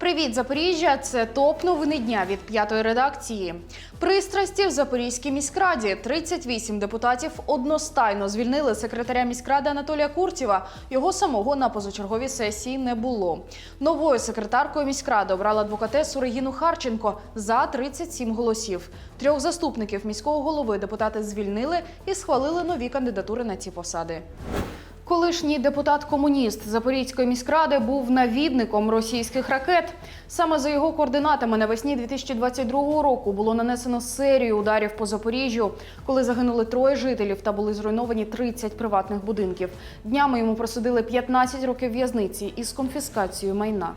Привіт, Запоріжжя! Це топ новини дня від п'ятої редакції. Пристрасті в Запорізькій міськраді 38 депутатів одностайно звільнили секретаря міськради Анатолія Куртєва. Його самого на позачерговій сесії не було. Новою секретаркою міськради обрала адвокатесу Регіну Харченко за 37 голосів. Трьох заступників міського голови депутати звільнили і схвалили нові кандидатури на ці посади. Колишній депутат-комуніст Запорізької міськради був навідником російських ракет. Саме за його координатами навесні 2022 року було нанесено серію ударів по Запоріжжю, коли загинули троє жителів та були зруйновані 30 приватних будинків. Днями йому просудили 15 років в'язниці із конфіскацією майна.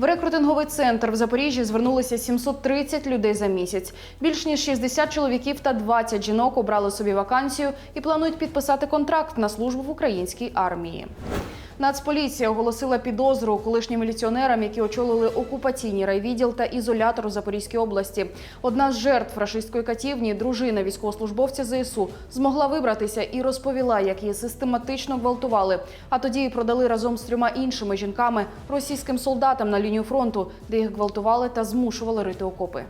В рекрутинговий центр в Запоріжжі звернулися 730 людей за місяць. Більш ніж 60 чоловіків та 20 жінок обрали собі вакансію і планують підписати контракт на службу в українській армії. Нацполіція оголосила підозру колишнім міліціонерам, які очолили окупаційні райвідділ та ізолятор у Запорізькій області. Одна з жертв рашистської катівні, дружина військовослужбовця ЗСУ, змогла вибратися і розповіла, як її систематично гвалтували. А тоді її продали разом з трьома іншими жінками російським солдатам на лінію фронту, де їх гвалтували та змушували рити окопи.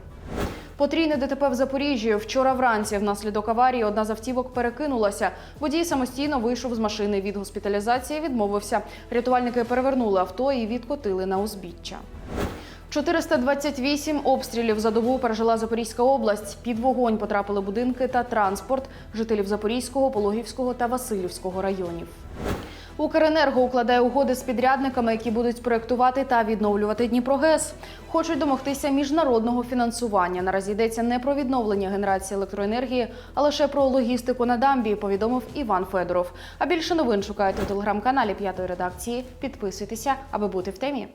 Потрійне ДТП в Запоріжжі. Вчора вранці внаслідок аварії одна з автівок перекинулася. Водій самостійно вийшов з машини. Від госпіталізації відмовився. Рятувальники перевернули авто і відкотили на узбіччя. 428 обстрілів за добу пережила Запорізька область. Під вогонь потрапили будинки та транспорт жителів Запорізького, Пологівського та Васильівського районів. Укренерго укладає угоди з підрядниками, які будуть проектувати та відновлювати Дніпрогес. Хочуть домогтися міжнародного фінансування. Наразі йдеться не про відновлення генерації електроенергії, а лише про логістику на дамбі. Повідомив Іван Федоров. А більше новин шукайте у телеграм-каналі П'ятої редакції. Підписуйтеся, аби бути в темі.